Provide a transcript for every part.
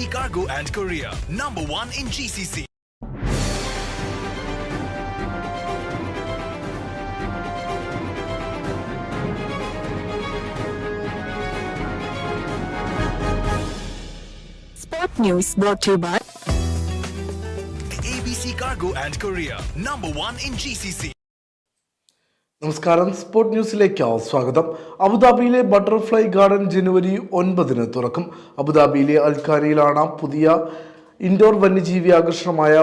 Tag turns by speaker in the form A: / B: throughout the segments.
A: ABC Cargo and Korea, number one in GCC.
B: Sport News brought to you by
A: ABC Cargo and Korea, number one in GCC.
C: നമസ്കാരം. Sport ന്യൂസിലേക്ക് സ്വാഗതം. അബുദാബിയിലെ butterfly garden ജനുവരി ഒൻപതിന് തുറക്കും. അബുദാബിയിലെ അൽക്കാരിയിലാണ് പുതിയ indoor വന്യജീവി ആകർഷണമായ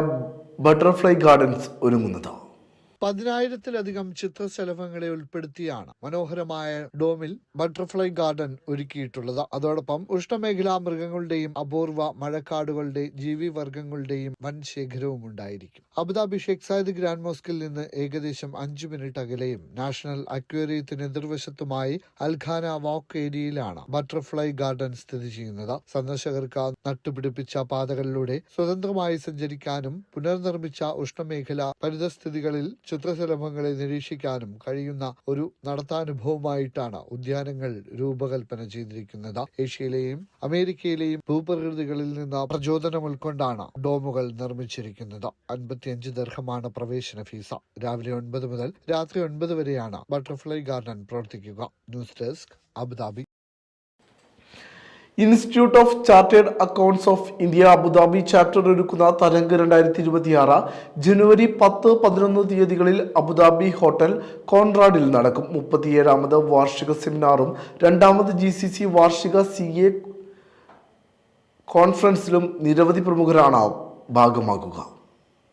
C: ബട്ടർഫ്ലൈ ഗാർഡൻസ് ഒരുങ്ങുന്നത്.
D: പതിനായിരത്തിലധികം ചിത്രശലഭങ്ങളെ ഉൾപ്പെടുത്തിയാണ് മനോഹരമായ ഡോമിൽ ബട്ടർഫ്ലൈ ഗാർഡൻ ഒരുക്കിയിട്ടുള്ളത്. അതോടൊപ്പം ഉഷ്ണമേഖലാ മൃഗങ്ങളുടെയും അപൂർവ മഴക്കാടുകളുടെ ജീവിവർഗങ്ങളുടെയും വൻ ശേഖരവും ഉണ്ടായിരിക്കും. Abu Dhabi Sheikh Zayed grand മോസ്കിൽ നിന്ന് ഏകദേശം അഞ്ചു മിനിറ്റ് അകലെയും നാഷണൽ അക്വേറിയത്തിന് എതിർവശത്തുമായി അൽഖാന വാക്ക് ഏരിയയിലാണ് ബട്ടർഫ്ലൈ ഗാർഡൻ സ്ഥിതി ചെയ്യുന്നത്. സന്ദർശകർക്ക് നട്ടുപിടിപ്പിച്ച പാതകളിലൂടെ സ്വതന്ത്രമായി സഞ്ചരിക്കാനും പുനർനിർമ്മിച്ച ഉഷ്ണമേഖല പരിതസ്ഥിതികളിൽ ചിത്രശലഭങ്ങളെ നിരീക്ഷിക്കാനും കഴിയുന്ന ഒരു നടത്താനുഭവമായിട്ടാണ് ഉദ്യാനങ്ങൾ രൂപകൽപ്പന ചെയ്തിരിക്കുന്നത്. ഏഷ്യയിലെയും അമേരിക്കയിലെയും ഭൂപ്രകൃതികളിൽ നിന്ന് പ്രചോദനം ഉൾക്കൊണ്ടാണ് ഡോമുകൾ നിർമ്മിച്ചിരിക്കുന്നത്. അൻപത്തിയഞ്ച് ദർഹമാണ് പ്രവേശന ഫീസ്. രാവിലെ ഒൻപത് മുതൽ രാത്രി ഒൻപത് വരെയാണ് ബട്ടർഫ്ലൈ ഗാർഡൻ പ്രവർത്തിക്കുക. News desk Abu Dhabi.
C: Institute of chartered accountants of India Abu Dhabi chapter ഒരുക്കുന്ന തരംഗ് രണ്ടായിരത്തി ഇരുപത്തിയാറ് ജനുവരി പത്ത് പതിനൊന്ന് തീയതികളിൽ അബുദാബി ഹോട്ടൽ കോൺറാഡിൽ നടക്കും. മുപ്പത്തിയേഴാമത് വാർഷിക സെമിനാറും രണ്ടാമത് ജി സി സി വാർഷിക സി എ കോൺഫറൻസിലും നിരവധി പ്രമുഖരാണ് ഭാഗമാകുക.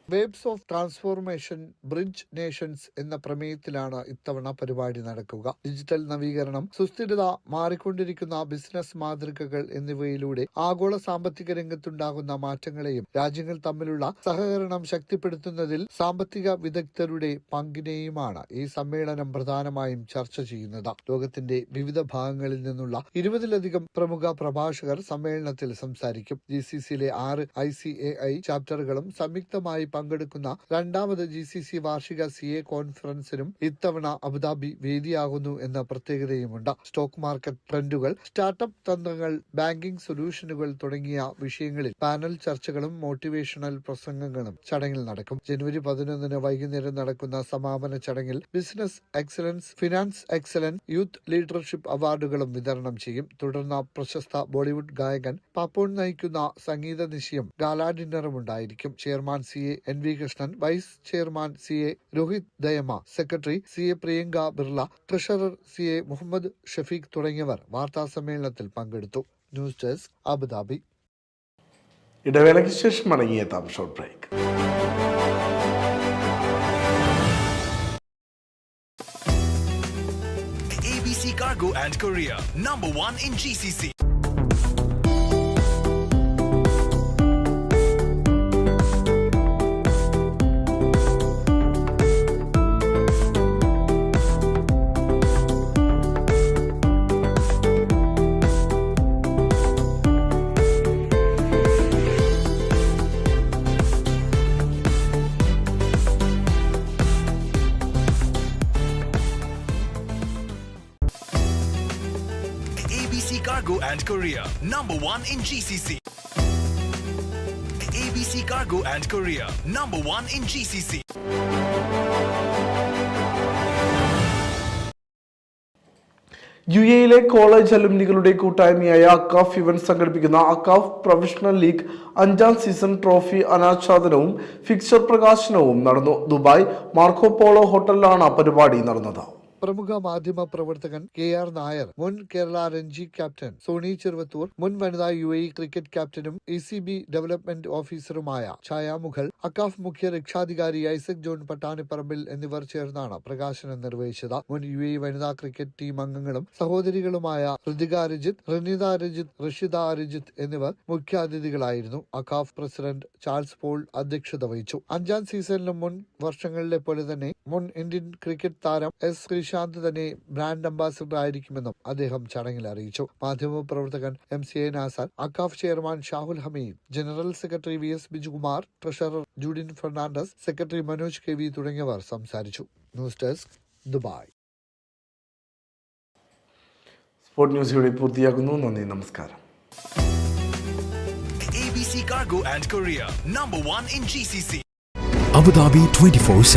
D: Waves of transformation bridge nations എന്ന പ്രമേയത്തിലാണ് ഇത്തവണ പരിപാടി നടക്കുക. ഡിജിറ്റൽ നവീകരണം സുസ്ഥിരത മാറിക്കൊണ്ടിരിക്കുന്ന ബിസിനസ് മാതൃകകൾ എന്നിവയിലൂടെ ആഗോള സാമ്പത്തിക രംഗത്തുണ്ടാകുന്ന മാറ്റങ്ങളെയും രാജ്യങ്ങൾ തമ്മിലുള്ള സഹകരണം ശക്തിപ്പെടുത്തുന്നതിൽ സാമ്പത്തിക വിദഗ്ധരുടെ പങ്കിനെയുമാണ് ഈ സമ്മേളനം പ്രധാനമായും ചർച്ച ചെയ്യുന്നത്. ലോകത്തിന്റെ വിവിധ ഭാഗങ്ങളിൽ നിന്നുള്ള ഇരുപതിലധികം പ്രമുഖ പ്രഭാഷകർ സമ്മേളനത്തിൽ സംസാരിക്കും. ജി സി സിയിലെ ആറ് ഐ സി എ ഐ ചാപ്റ്ററുകളും സംയുക്തമായി പങ്കെടുക്കുന്ന രണ്ടാമത് ജി സി സി വാർഷിക സി എ കോൺഫറൻസിനും ഇത്തവണ അബുദാബി വേദിയാകുന്നു എന്ന പ്രത്യേകതയുമുണ്ട്. സ്റ്റോക്ക് മാർക്കറ്റ് ട്രെൻഡുകൾ സ്റ്റാർട്ടപ്പ് തന്ത്രങ്ങൾ ബാങ്കിംഗ് സൊല്യൂഷനുകൾ തുടങ്ങിയ വിഷയങ്ങളിൽ പാനൽ ചർച്ചകളും മോട്ടിവേഷണൽ പ്രസംഗങ്ങളും ചടങ്ങിൽ നടക്കും. ജനുവരി പതിനൊന്നിന് വൈകുന്നേരം നടക്കുന്ന സമാപന ചടങ്ങിൽ business excellence finance excellence youth leadership അവാർഡുകളും വിതരണം ചെയ്യും. തുടർന്ന് പ്രശസ്ത ബോളിവുഡ് ഗായകൻ പാപ്പോൺ നയിക്കുന്ന സംഗീത നിശയം ഗാലാ ഡിന്നറും ഉണ്ടായിരിക്കും. Chairman C A N V Krishnan vice chairman C A Rohit Dayama secretary C A Priyanka Birla treasurer C A Muhammad Shafeeq തുടങ്ങിയവർ വാർത്താ സമ്മേളനത്തിൽ പങ്കെടുത്തു. News desk Abu Dhabi.
C: ഇടവേളയ്ക്ക് ശേഷം മടങ്ങിയെത്താം short break
A: ABC Cargo and Korea, number one in GCC. ABC Cargo and Korea, number one in GCC. ABC Cargo and Korea, number one in GCC.
C: U എയിലെ college അലുമിനികളുടെ കൂട്ടായ്മയായ AKCAF event സംഘടിപ്പിക്കുന്ന AKCAF professional league അഞ്ചാം season trophy അനാച്ഛാദനവും fixture പ്രകാശനവും നടന്നു Dubai Marco polo ഹോട്ടലിലാണ് പരിപാടി നടന്നത്
D: പ്രമുഖ മാധ്യമ പ്രവർത്തകൻ കെ ആർ നായർ മുൻ കേരള രഞ്ജി ക്യാപ്റ്റൻ സോണി ചെറുവത്തൂർ മുൻ വനിതാ യു എ ക്രിക്കറ്റ് ക്യാപ്റ്റനും ഇ സി ബി ഡെവലപ്മെന്റ് ഓഫീസറുമായ ഛായ മുഖൽ അക്കാഫ് മുഖ്യ രക്ഷാധികാരി ഐസക് ജോൺ പട്ടാണിപ്പറമ്പിൽ എന്നിവർ ചേർന്നാണ് പ്രകാശനം നിർവഹിച്ചത്. മുൻ യു എ വനിതാ ക്രിക്കറ്റ് ടീം അംഗങ്ങളും സഹോദരികളുമായ ഋതിക രജിത് റനിത രജിത് ഋഷിത രജിത് എന്നിവർ മുഖ്യാതിഥികളായിരുന്നു അക്കാഫ് പ്രസിഡന്റ് ചാൾസ് പോൾ അധ്യക്ഷത വഹിച്ചു. അഞ്ചാം സീസണിലും മുൻ വർഷങ്ങളിലെ പോലെ തന്നെ മുൻ ഇന്ത്യൻ ക്രിക്കറ്റ് താരം എസ് ശ്രീശാന്ത് തന്നെ ബ്രാൻഡ് അംബാസിഡർ ആയിരിക്കുമെന്നും അദ്ദേഹം ചടങ്ങിൽ അറിയിച്ചു മാധ്യമപ്രവർത്തകൻ M C A Nasar AKCAF chairman Shahul Hameed general secretary V S Bijukumar treasurer Judin Fernandez secretary Manoj K V തുടങ്ങിയവർ സംസാരിച്ചു news desk Dubai
C: sport news ഇവിടെ പൂർത്തിയാക്കുന്നു നന്ദി നമസ്കാരം
A: ABC Cargo and Korea. Number one in GCC.
E: Abu Dhabi 24/7.